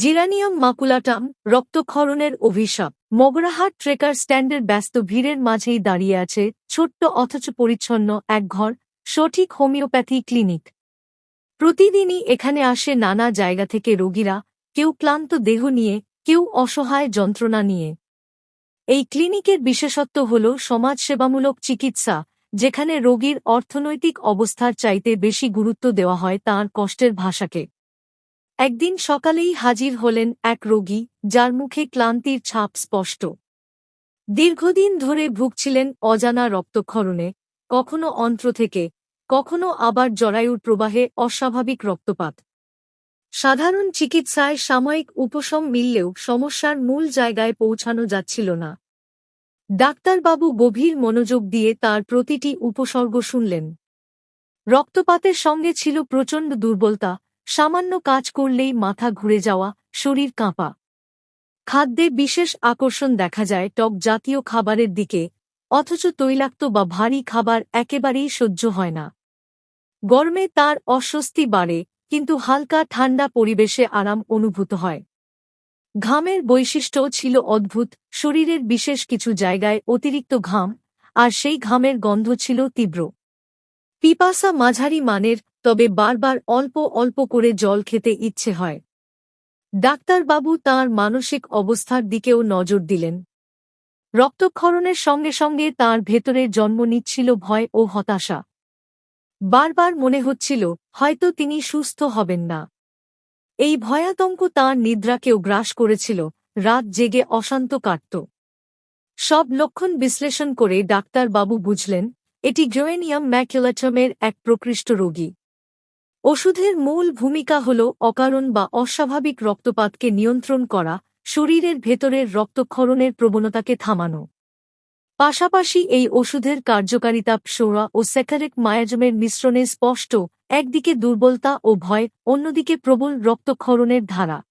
জিরানিয়াম মাকুলাটাম রক্তক্ষরণের অভিশাপ। মগরাহাট ট্রেকার স্ট্যান্ডের ব্যস্ত ভিড়ের মাঝেই দাঁড়িয়ে আছে ছোট্ট অথচ পরিচ্ছন্ন এক ঘর, সঠিক হোমিওপ্যাথি ক্লিনিক। প্রতিদিনই এখানে আসে নানা জায়গা থেকে রোগীরা, কেউ ক্লান্ত দেহ নিয়ে, কেউ অসহায় যন্ত্রণা নিয়ে। এই ক্লিনিকের বিশেষত্ব হল সমাজসেবামূলক চিকিৎসা, যেখানে রোগীর অর্থনৈতিক অবস্থার চাইতে বেশি গুরুত্ব দেওয়া হয় তাঁর কষ্টের ভাষাকে। একদিন সকালেই হাজির হলেন এক রোগী, যার মুখে ক্লান্তির ছাপ স্পষ্ট। দীর্ঘদিন ধরে ভুগছিলেন অজানা রক্তক্ষরণে, কখনো অন্ত্র থেকে, কখনো আবার জরায়ুর প্রবাহে অস্বাভাবিক রক্তপাত। সাধারণ চিকিৎসায় সাময়িক উপশম মিললেও সমস্যার মূল জায়গায় পৌঁছানো যাচ্ছিল না। ডাক্তারবাবু গভীর মনোযোগ দিয়ে তার প্রতিটি উপসর্গ শুনলেন। রক্তপাতের সঙ্গে ছিল প্রচণ্ড দুর্বলতা সামান্য কাজ করলেই মাথা ঘুরে যাওয়া, শরীর কাঁপা। খাদ্যে বিশেষ আকর্ষণ দেখা যায় টক জাতীয় খাবারের দিকে, অথচ তৈলাক্ত বা ভারী খাবার একেবারেই সহ্য হয় না। গরমে তার অস্বস্তি বাড়ে, কিন্তু হালকা ঠান্ডা পরিবেশে আরাম অনুভূত হয়। ঘামের বৈশিষ্ট্য ছিল অদ্ভুত, শরীরের বিশেষ কিছু জায়গায় অতিরিক্ত ঘাম, আর সেই ঘামের গন্ধ ছিল তীব্র। পিপাসা মাঝারি মানের তবে বারবার অল্প অল্প করে জল খেতে ইচ্ছে হয়। ডাক্তারবাবু তাঁর মানসিক অবস্থার দিকেও নজর দিলেন। রক্তক্ষরণের সঙ্গে সঙ্গে তার ভেতরে জন্ম নিচ্ছিল ভয় ও হতাশা। বারবার মনে হচ্ছিল, হয়তো তিনি সুস্থ হবেন না। এই ভয়াতঙ্ক তাঁর নিদ্রাকেও গ্রাস করেছিল, রাত জেগে অশান্ত কাটত। সব লক্ষণ বিশ্লেষণ করে ডাক্তারবাবু বুঝলেন, এটি গ্রোয়েনিয়াম ম্যাকুলাটমের এক প্রকৃষ্ট রোগী। ওষুধের মূল ভূমিকা হল অকারণ বা অস্বাভাবিক রক্তপাতকে নিয়ন্ত্রণ করা, শরীরের ভেতরের রক্তক্ষরণের প্রবণতাকে থামানো। পাশাপাশি এই ওষুধের কার্যকারিতা পসোরা ও স্যাকারেক মায়াজমের মিশ্রণে স্পষ্ট, একদিকে দুর্বলতা ও ভয়, অন্যদিকে প্রবল রক্তক্ষরণের ধারা।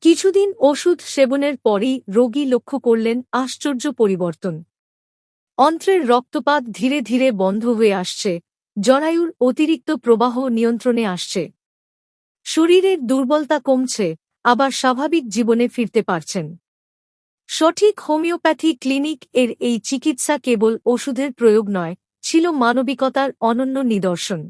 কিছুদিন ওষুধ সেবনের পরই রোগী লক্ষ্য করলেন আশ্চর্য পরিবর্তন। অন্ত্রের রক্তপাত ধীরে ধীরে বন্ধ হয়ে আসছে জরায়ুর অতিরিক্ত প্রবাহ নিয়ন্ত্রণে আসছে। শরীরের দুর্বলতা কমছে, আবার স্বাভাবিক জীবনে ফিরতে পারছেন। সঠিক হোমিওপ্যাথি ক্লিনিক এর এই চিকিৎসা কেবল ওষুধের প্রয়োগ নয়, ছিল মানবিকতার অনন্য নিদর্শন।